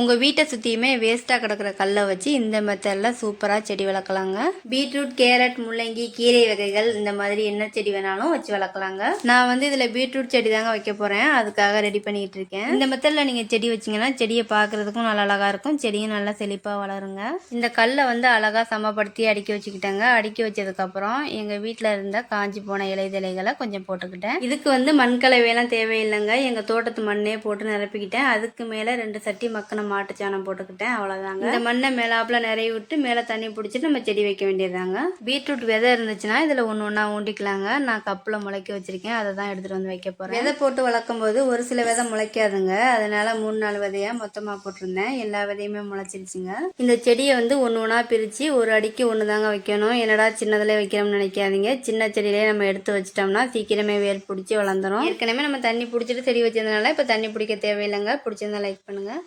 உங்கள் வீட்டை சுற்றியுமே வேஸ்ட்டாக கிடக்கிற கல்லை வச்சு இந்த மெத்தடில் சூப்பராக செடி வளர்க்கலாங்க. பீட்ரூட் கேரட் முள்ளங்கி கீரை வகைகள் இந்த மாதிரி என்ன செடி வேணாலும் வச்சு வளர்க்கலாங்க. நான் வந்து இதில் பீட்ரூட் செடி தாங்க வைக்க போகிறேன் அதுக்காக ரெடி பண்ணிகிட்டு இருக்கேன். இந்த மெத்தடில் நீங்கள் செடி வச்சிங்கன்னா செடியை பார்க்குறதுக்கும் நல்லா அழகாக இருக்கும். செடியும் நல்லா செழிப்பாக வளருங்க. இந்த கல்லை வந்து அழகாக சமப்படுத்தி அடுக்கி வச்சுக்கிட்டேங்க. அடுக்கி வச்சதுக்கப்புறம் எங்கள் வீட்டில் இருந்த காஞ்சி போன இலைதலைகளை கொஞ்சம் போட்டுக்கிட்டேன். இதுக்கு வந்து மண்கலவையெல்லாம் தேவையில்லைங்க. எங்கள் தோட்டத்து மண்ணே போட்டு நிரப்பிக்கிட்டேன். அதுக்கு மேலே ரெண்டு சட்டி மக்கின மாட்டுச்சாணம் போட்டுக்கிட்டேன் அவ்வளோதாங்க இந்த மண்ணை மேலாப்புல நிறைய விட்டு மேலே தண்ணி பிடிச்சிட்டு நம்ம செடி வைக்க வேண்டியதாங்க பீட்ரூட் விதை இருந்துச்சுன்னா இதில் ஒன்று ஒன்றா ஊண்டிக்கலாங்க. நான் கப்பில் முளைக்க வச்சிருக்கேன் அதை தான் எடுத்துகிட்டு வந்து வைக்க போகிறேன் விதை போட்டு வளர்க்கும் போது ஒரு சில விதை முளைக்காதுங்க. அதனால மூணு நாலு விதையாக மொத்தமாக போட்டிருந்தேன். எல்லா விதையுமே முளைச்சிருச்சுங்க. இந்த செடியை வந்து ஒன்று ஒன்றா பிரித்து ஒரு அடிக்கு ஒன்று தாங்க வைக்கணும். என்னடா சின்னதில் வைக்கிறோம்னு நினைக்காதீங்க. சின்ன செடியிலே நம்ம எடுத்து வச்சிட்டோம்னா சீக்கிரமே வேர் பிடிச்சி வளர்ந்துரும். ஏற்கனவே நம்ம தண்ணி பிடிச்சிட்டு செடி வச்சதுனால இப்போ தண்ணி பிடிக்க தேவையில்லைங்க. பிடிச்சிருந்தா லைக் பண்ணுங்கள்